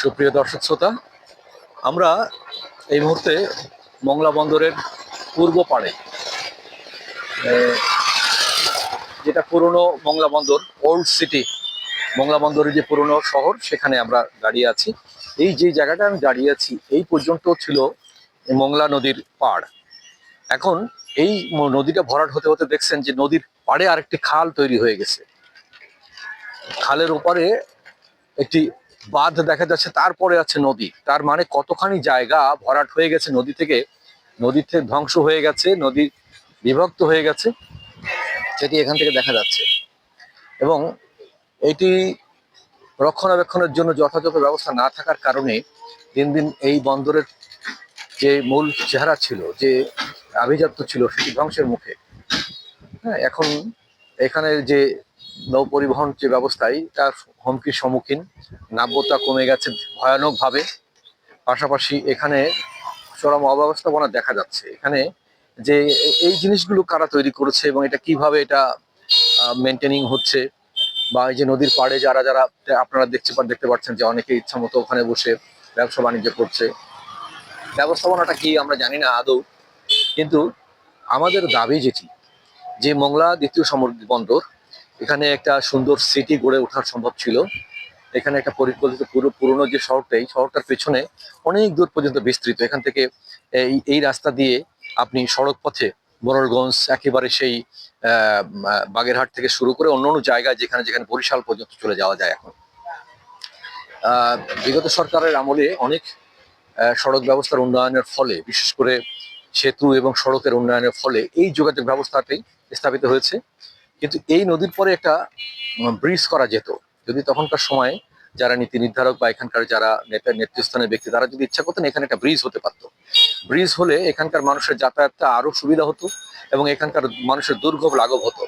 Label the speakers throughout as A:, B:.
A: সুপ্রিয় দর্শক শ্রোতা, আমরা এই মুহূর্তে মংলা বন্দরের পূর্ব পাড়ে যেটা পুরনো মংলা বন্দর ওল্ড সিটি মংলা বন্দরের যে পুরনো শহর, সেখানে আমরা দাঁড়িয়ে আছি। এই যে জায়গাটা আমি দাঁড়িয়ে আছি, এই পর্যন্ত ছিল মংলা নদীর পাড়। এখন এই নদীটা ভরাট হতে হতে দেখছেন যে নদীর পাড়ে আরেকটি খাল তৈরি হয়ে গেছে। খালের ওপারে একটি বাঁধ দেখা যাচ্ছে, তারপরে আছে নদী। তার মানে কতখানি জায়গা ভরাট হয়ে গেছে নদী থেকে। নদী থেকে ধ্বংস হয়ে গেছে, নদী বিভক্ত হয়ে গেছে সেটি এখান থেকে দেখা যাচ্ছে। এবং এটি রক্ষণাবেক্ষণের জন্য যথাযথ ব্যবস্থা না থাকার কারণে দিন দিন এই বন্দরের যে মূল চেহারা ছিল, যে আভিজাত্য ছিল, সেটি ধ্বংসের মুখে। হ্যাঁ এখন এখানে যে নৌ পরিবহন যে ব্যবস্থায় তার হুমকির সম্মুখীন। নাব্যতা কমে গেছে ভয়ানকভাবে। পাশাপাশি এখানে চরম অব্যবস্থাপনা দেখা যাচ্ছে। এখানে যে এই জিনিসগুলো কারা তৈরি করেছে এবং এটা কীভাবে এটা মেনটেনিং হচ্ছে বা এই যে নদীর পাড়ে যারা যারা আপনারা দেখতে দেখতে পাচ্ছেন যে অনেকে ইচ্ছা মতো ওখানে বসে ব্যবসা বাণিজ্য করছে। ব্যবস্থাপনাটা কি আমরা জানি না আদৌ। কিন্তু আমাদের দাবি যেটি, যে মংলা দ্বিতীয় সামুদ্রিক বন্দর এখানে একটা সুন্দর সিটি গড়ে ওঠার সম্ভব ছিল। এখানে একটা পরিকল্পিত পুরো, পুরনো যে শহরটা, এই শহরটার পেছনে অনেক দূর পর্যন্ত বিস্তৃত। এখান থেকে এই এই রাস্তা দিয়ে আপনি সড়ক পথে মোরলগঞ্জ একেবারে সেই বাগেরহাট থেকে শুরু করে অন্য অন্য জায়গায় যেখানে যেখানে বরিশাল পর্যন্ত চলে যাওয়া যায় এখন। বিগত সরকারের আমলে অনেক সড়ক ব্যবস্থার উন্নয়নের ফলে, বিশেষ করে সেতু এবং সড়কের উন্নয়নের ফলে এই যোগাযোগ ব্যবস্থাটি স্থাপিত হয়েছে। কিন্তু এই নদীর পরে একটা ব্রিজ করা যেত। যদি তখনকার সময় যারা নীতি নির্ধারক বা এখানকার যারা নেতা নেতৃস্থানীয় ব্যক্তি, তারা যদি ইচ্ছা করতেন এখানে একটা ব্রিজ হতে পারতো। ব্রিজ হলে এখানকার মানুষের যাতায়াতটা আরও সুবিধা হতো এবং এখানকার মানুষের দুর্ভোগ লাঘব হতো।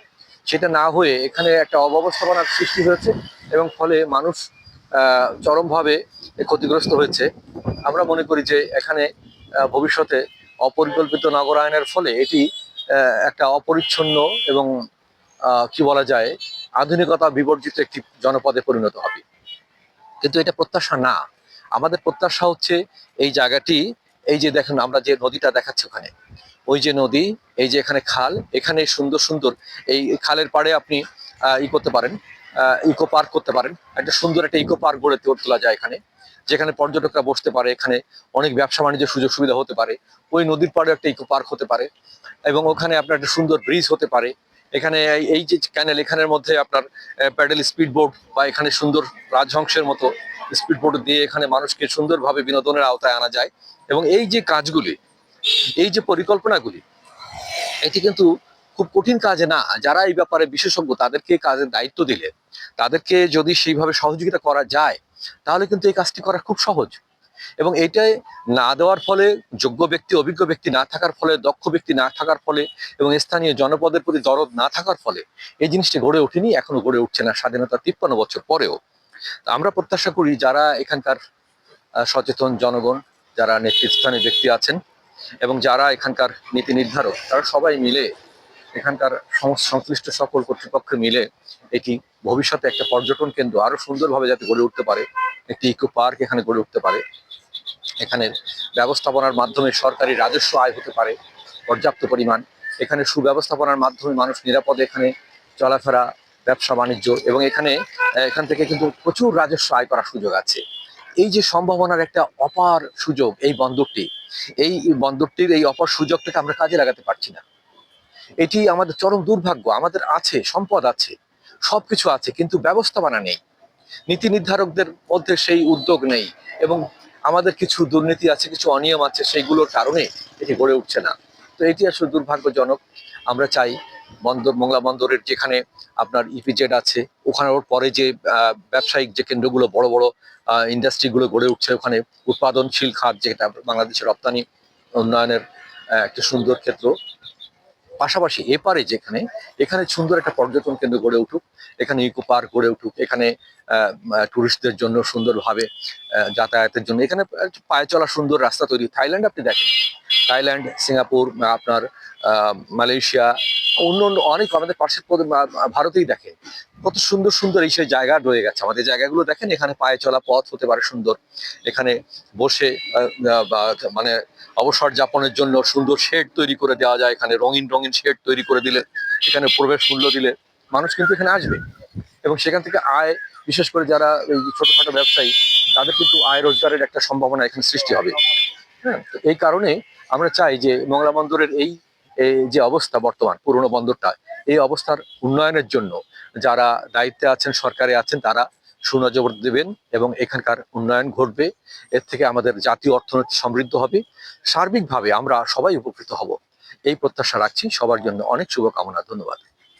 A: সেটা না হয়ে এখানে একটা অব্যবস্থাপনার সৃষ্টি হয়েছে এবং ফলে মানুষ চরমভাবে ক্ষতিগ্রস্ত হয়েছে। আমরা মনে করি যে এখানে ভবিষ্যতে অপরিকল্পিত নগরায়নের ফলে এটি একটা অপরিচ্ছন্ন এবং কি বলা যায়, আধুনিকতা বিবর্জিত একটি জনপদে পরিণত হবে। কিন্তু এটা প্রত্যাশা না। আমাদের প্রত্যাশা হচ্ছে এই জায়গাটি, এই যে দেখেন, আমরা যে নদীটা দেখাচ্ছি ওখানে, ওই যে নদী, এই যে এখানে খাল, এখানে সুন্দর সুন্দর এই খালের পাড়ে আপনি ই করতে পারেন ইকো পার্ক করতে পারেন। একটা সুন্দর একটা ইকো পার্ক গড়ে তোলা যায় এখানে, যেখানে পর্যটকরা বসতে পারে, এখানে অনেক ব্যবসা বাণিজ্যের সুযোগ সুবিধা হতে পারে। ওই নদীর পাড়ে একটা ইকো পার্ক হতে পারে এবং ওখানে আপনার একটা সুন্দর ব্রিজ হতে পারে। এখানে এই- যে ক্যানেল এখানের মধ্যে আপনার প্যাডেল স্পিড বোট বা এখানে সুন্দর রাজহংসের মতো স্পিড বোট দিয়ে এখানে মানুষকে সুন্দরভাবে বিনোদনের আওতায় আনা যায়। এবং এই যে কাজগুলি, এই যে পরিকল্পনাগুলি, এটি কিন্তু খুব কঠিন কাজ না। যারা এই ব্যাপারে বিশেষজ্ঞ, তাদেরকে কাজের দায়িত্ব দিলে, তাদেরকে যদি সেইভাবে সহযোগিতা করা যায়, তাহলে কিন্তু এই কাজটি করা খুব সহজ। এবং এটাই না দেওয়ার ফলে, যোগ্য ব্যক্তি, অভিজ্ঞ ব্যক্তি না থাকার ফলে, দক্ষ ব্যক্তি না থাকার ফলে এবং স্থানীয় জনপদের প্রতি দরদ না থাকার ফলে এই জিনিসটি গড়ে ওঠেনি, এখনও গড়ে উঠছে না স্বাধীনতা তিপ্পান্ন বছর পরেও। আমরা প্রত্যাশা করি যারা এখানকার সচেতন জনগণ, যারা নেতৃস্থানীয় ব্যক্তি আছেন এবং যারা এখানকার নীতি নির্ধারক, তারা সবাই মিলে এখানকার সংশ্লিষ্ট সকল কর্তৃপক্ষ মিলে এটি ভবিষ্যতে একটা পর্যটন কেন্দ্র আরও সুন্দরভাবে যাতে গড়ে উঠতে পারে, একটি ইকো পার্ক এখানে গড়ে উঠতে পারে। এখানের ব্যবস্থাপনার মাধ্যমে সরকারি রাজস্ব আয় হতে পারে, পর্যাপ্ত পরিমাণ। এখানে সুব্যবস্থাপনার মাধ্যমে মানুষ নিরাপদে এখানে চলাফেরা, ব্যবসা, বাণিজ্য এবং এখানে এখান থেকে কিন্তু প্রচুর রাজস্ব আয় করার সুযোগ আছে। এই যে সম্ভাবনার একটা অপার সুযোগ এই বন্দরটি, এই বন্দরটির এই অপার সুযোগটাকে আমরা কাজে লাগাতে পারছি না। এটি আমাদের চরম দুর্ভাগ্য, আমাদের আছে, সম্পদ আছে, সবকিছু আছে, কিন্তু ব্যবস্থাপনা নেই। নীতি নির্ধারকদের মধ্যে সেই উদ্যোগ নেই এবং আমাদের কিছু দুর্নীতি আছে, কিছু অনিয়ম আছে, সেইগুলোর কারণে এটি গড়ে উঠছে না। তো এটি আসলে দুর্ভাগ্যজনক। আমরা চাই বন্দর, মংলা বন্দরের যেখানে আপনার ইপিজেড আছে, ওখানে ওর পরে যে ব্যবসায়িক যে কেন্দ্রগুলো, বড় বড় ইন্ডাস্ট্রিগুলো গড়ে উঠছে, ওখানে উৎপাদনশীল খাত, যেটা বাংলাদেশের রপ্তানি উন্নয়নের একটা সুন্দর ক্ষেত্র। পাশাপাশি এপারে যেখানে, এখানে সুন্দর একটা পর্যটন কেন্দ্র গড়ে উঠুক, এখানে ইকো পার্ক গড়ে উঠুক, এখানে টুরিস্টদের জন্য সুন্দরভাবে যাতায়াতের জন্য। এখানে পায়ে চলা সুন্দর রাস্তা তৈরি। থাইল্যান্ড আপনি দেখেন। থাইল্যান্ড, সিঙ্গাপুর, আপনার মালয়েশিয়া, অন্য অন্য অনেক আমাদের পদ- ভারতেই দেখে কত সুন্দর সুন্দর এই সেই জায়গা রয়ে গেছে। আমাদের জায়গাগুলো দেখেন, এখানে পায়ে চলা পথ হতে পারে সুন্দর। এখানে বসে মানে অবসর যাপনের জন্য সুন্দর শেড তৈরি করে দেওয়া যায়। এখানে রঙিন রঙিন শেড তৈরি করে দিলে, এখানে প্রবেশ মূল্য দিলে মানুষ কিন্তু এখানে আসবে। এবং সেখান থেকে আয়, বিশেষ করে যারা এই ছোটখাটো ব্যবসায়ী, তাদের কিন্তু আয় রোজগারের একটা সম্ভাবনা এখানে সৃষ্টি হবে। হ্যাঁ তো এই কারণে আমরা চাই যে মংলা বন্দরের এই এই যে অবস্থা বর্তমান, পুরনো বন্দরটা, এই অবস্থার উন্নয়নের জন্য যারা দায়িত্বে আছেন, সরকারে আছেন, তারা সুনজর দেবেন এবং এখানকার উন্নয়ন ঘটবে। এর থেকে আমাদের জাতীয় অর্থনীতি সমৃদ্ধ হবে। সার্বিকভাবে আমরা সবাই উপকৃত হব। এই প্রত্যাশা রাখছি। সবার জন্য অনেক শুভকামনা। ধন্যবাদ।